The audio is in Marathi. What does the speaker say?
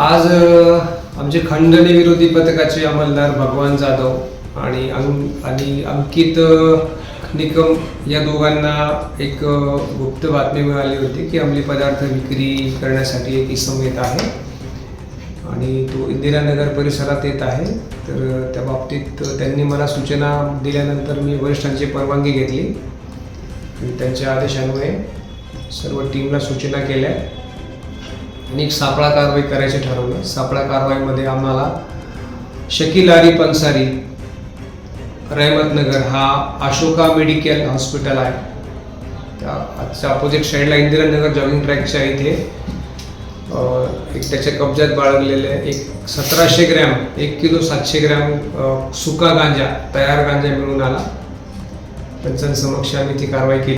आज आमचे खंडणी विरोधी पथकाचे अंमलदार भगवान जाधव आणि अंक आणि अंकित निकम या दोघांना एक गुप्त बातमी मिळाली होती की अंमली पदार्थ विक्री करण्यासाठी एक इसम येत आहे आणि तो इंदिरानगर परिसरात येत आहे. तर त्या बाबतीत त्यांनी मला सूचना दिल्यानंतर मी वरिष्ठांची परवानगी घेतली आणि त्यांच्या आदेशान्वये सर्व टीमला सूचना केल्या. आणि एक सापळा कारवाई करायचे ठरवलं. सापळा कारवाईमध्ये आम्हाला शकील आरी पंसारी रहमतनगर हा अशोका मेडिकल हॉस्पिटल आहे. त्या आजच्या अपोजिट साईडला इंदिरानगर जॉगिंग ट्रॅकच्या इथे एक त्याच्या कब्जात बाळगलेले एक सतराशे ग्रॅम एक किलो सातशे ग्रॅम सुका गांजा तयार गांजा मिळून आला. पंचांसमक्ष आम्ही ती कारवाई केली.